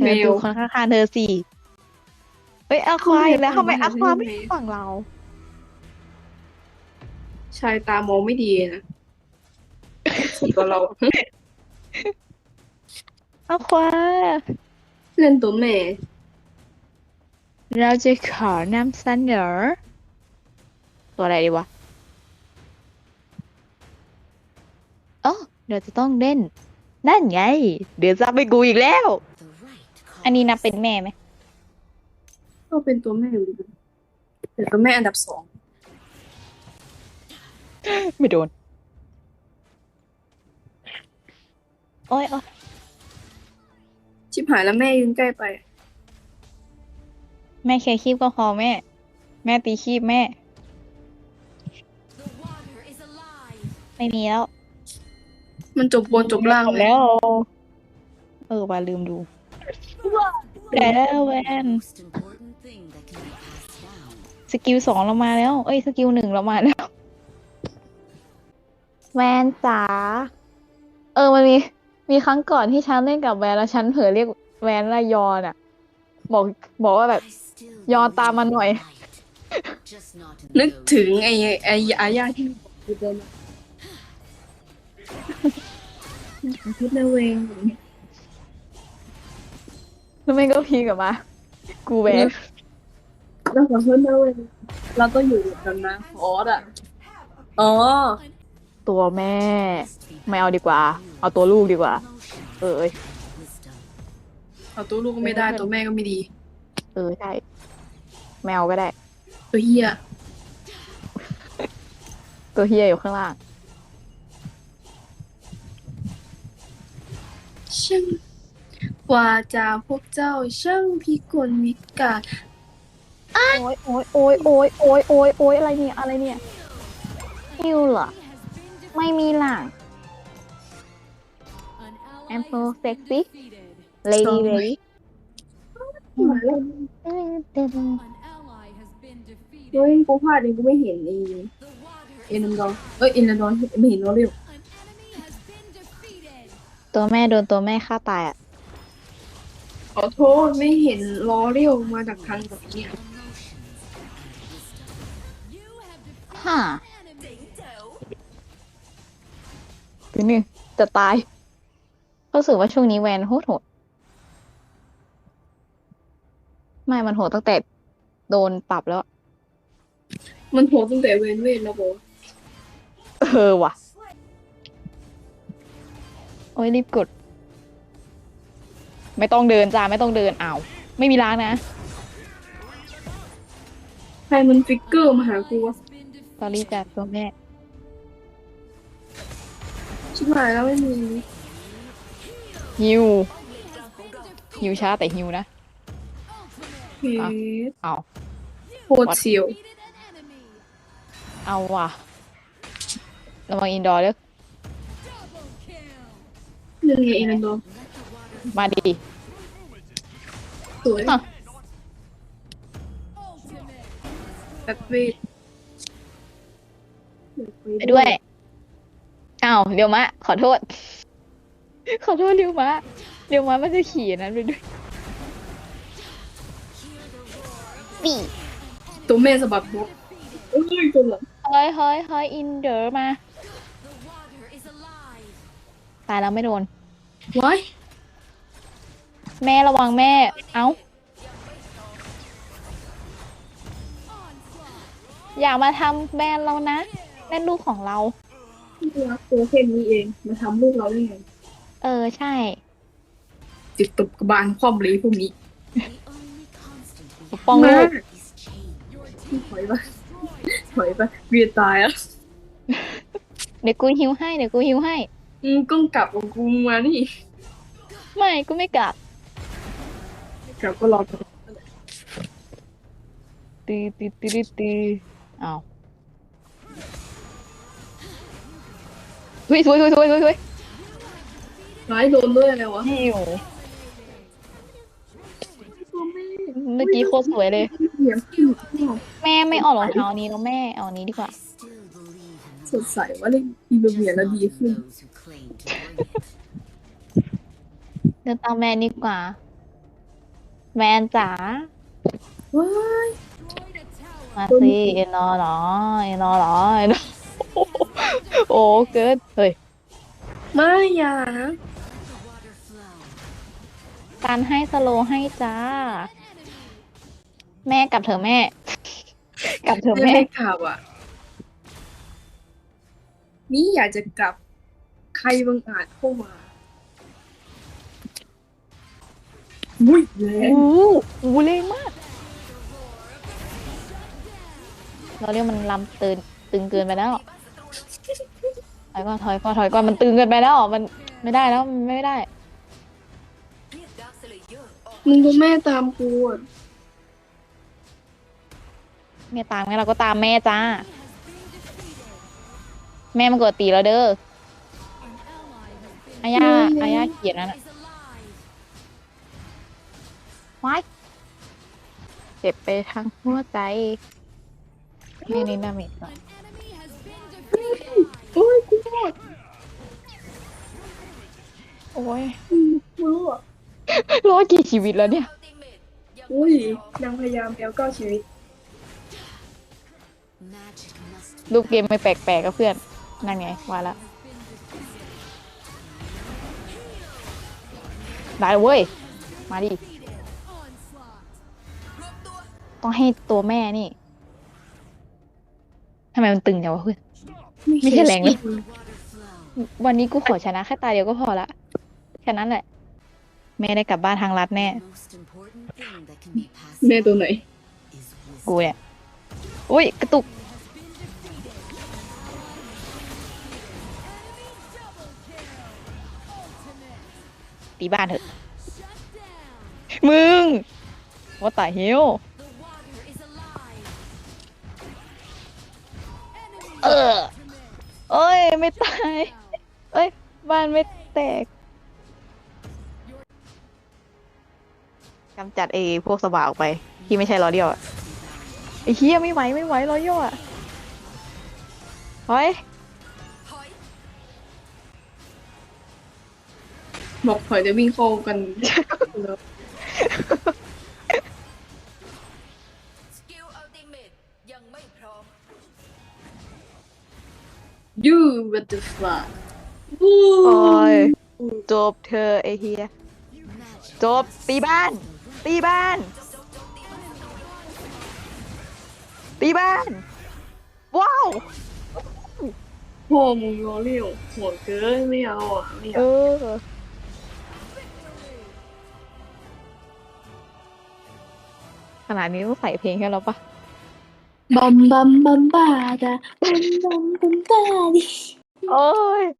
เธอดูคนข้างๆเธอสิเฮ้ยอะควาอีกแล้วทำไมอะควาไม่ไม่ฝั่งเรา ชายตามองไม่ดีนะสีกว่าเราอะควาเล่นตัวแม่ เราจะขอนำเสนอตัวอะไรดีวะอ๋อเดี๋ยวจะต้องเล่น นั่นไง เดี๋ยวจะไปกูอีกแล้ว อันนี้นับเป็นแม่ไหม ก็เป็นตัวแม่อยู่ดีแต่ตัวแม่อันดับสองไม่โดน โอ้ยโอ้ยชิบหายแล้วแม่ยืนใกล้ไป แม่แค่คีบก็พอแม่ แม่ตีคีบแม่ไม่มีแล้วมันจบบนจบล่างหมดแล้ว เออว่าลืมดูได้ แล้วแวนสกิลสองเรามาแล้ว เอ้ย สกิลหนึ่งเรามาแล้ว แวนจ๋า เออ มันมี มีครั้งก่อนที่ฉันเล่นกับแวนแล้วฉันเผลอเรียกแวนว่ายอนอะบอก บอกว่าแบบยอมตามมาหน่อยนึกถึงไอ้ไอ้อาญาที่อยู่เดินมาพุทธเวง แล้วแม่งก็พีกลับมา กูแวนแล้วขอพุทธเวงเราก็อยู่กันนะฟอสอะอ๋อตัวแม่ ไม่เอาดีกว่า เอาตัวลูกดีกว่า เออเอ้ยเอาตัวลูกก็ไม่ได้ตัวแม่ก็ไม่ดี เออใช่แมวก็ได้ ตัวเฮียตัวเฮียอยู่ข้างล่าง ช่างก ว่าจาพวกเจ้าช่างพิกลมิกาจโอ้ยโอ้ยโอ้ยโอ้ยโอ้ยโอ้ยโอ้ยอะไรเนี่ยอะไรเนี่ยฮิวเหรอ ไม่มีหลัง I'm so sexy lady lady เฮ้ยกูพลาดเองกูไม่เห็นไอ้เอ็นดอนเอ้ยเอ็นดอนไม่เห็นเราเร็วตัวแม่โดนตัวแม่ฆ่าตายอะ ขอโทษไม่เห็นล้อเรียวมาจากทางแบบเนี้ยฮ่าทีนึงจะตายรู้สึกว่าช่วงนี้แวนโหดโหดไม่มันโหดตั้งแต่โดนปรับแล้ว มันโหดตั้งแต่เวนเวนแล้วบอกเออว่ะ โอ้ยรีบกด ไม่ต้องเดินจ้าไม่ต้องเดินอ้าวไม่มีล้างนะใครมันฟิกเกอร์มาหากูวะตอนรีบจัดตัวแม่ชิบหายแล้วไม่มีฮิวฮิวช้าแต่ฮิวนะเฮ้ยเอาโคตรเสียว เอาว่ะระวังอินดอร์เด้อยังไงเอ็นดอน มาดีสวยอะแบบเวทไปด้วยอ้าวเรียวมะ ขอโทษ ขอโทษเรียวมะเรียวมะมันจะขี่อันนั้นไปด้วยปีตัวแม่สะบัดบกเอ้ยตัวหลังเฮ้ยเฮ้ยเฮ้ยอินเดอร์มาตายแล้วไม่โดนว้าย แม่ระวังแม่ เอ้า อย่ามาทำแบรนด์เรานะแม่นลูกของเรา ที่รักตัวแค่นี้เองมาทำลูกเราได้ไงเออใช่ จิตตบกระบาลคว่ำเลยพวกนี้ปกป้องลูก ถอยไปถอยไปเวียนตายอะเดี๋ยวกูฮิวให้ เดี๋ยวกูฮิวให้มึงก็กลับของกูมานี่ ไม่กูไม่กลับ กลับก็รอตีตีตีตีตีอ้าวเฮ้ยสวยสวยสวยสวยสวยร้ายโดนด้วยอะไรวะฮิวเมื่อกี้โคตรสวยเลยเหยียบขึ้นแม่ไม่เออกรองเท้านี้แล้วแม่เอาอันนี้ดีกว่า สดใสว่าเล่นอีเบียแล้วดีขึ้นเดินตามแม่ดีกว่า แมนจ๋าว้ายมาสิเอ็นอเหรอเอ็นอเหรอเอ็นอโอ้เกินเฮ้ยไม่อย่าการให้สโลว์ให้จ้า แม่กลับเถอะแม่ กลับเถอะไม่แม่ได้กลับอะ นี่อยากจะกลับใครบังอาจเข้ามา บุ้ยแรโอ้งโหโอ้โหแรงมาก เราเรียกมันลำตึงตึงเกินไปแล้วถอยก่อนถอยก่อนถอยก่อนมันตึงเกินไปแล้วมันไม่ได้แล้วมันไม่ได้ มึงดูแม่ตามกูอะแม่ตามงั้นเราก็ตามแม่จ้า แม่มันกดตีแล้วเด้ออาญาอาญาเขียนนั่นน่ะ ว้ายเจ็บไปทั้งหัวใจแม่นี่ดาเมจก่อนโอ้ยกูรอดโอ้ยกูรอดรอดกี่ชีวิตแล้วเนี่ย อุ้ยนางพยายามแล้วเก้าชีวิต รูปเกมไม่แปลกๆกับเพื่อน นั่นไงว่าแล้วได้เว้ย มาดิ ต้องให้ตัวแม่นี่ทำไมมันตึงจังวะเพื่อน ไม่ใช่แรงเลย วันนี้กูขอชนะแค่ตาเดียวก็พอละ แค่นั้นแหละ แม่ได้กลับบ้านทางรัดแน่ แม่ตัวไหน กูเนี่ยอุ้ย กระตุก ตีบ้านเถอะ มึงว่าตายเฮว เอ้ย บ้านไม่แตกกำจัดไอ้พวกสบ่าวไป ที่ไม่ใช่ล้อเดียวอะไอ้เฮียไม่ไหวไม่ไหวล้อเดียวอะเฮ้ยบอกถอยจะวิ่งเข้ากัน ยู what the fuck โอ้ยจบเธอไอ้เฮียจบตีบ้าน ตีบ้าน ตีบ้าน ว้าวพ่อมึงรอเลี้ยวโหดเกินไม่เอาอะไม่เอเอาอขนาดนี้ต้องใส่เพลงให้เราปะ บัมบัมบัมบาดาบัมบัมบัมบาดิโอ้ย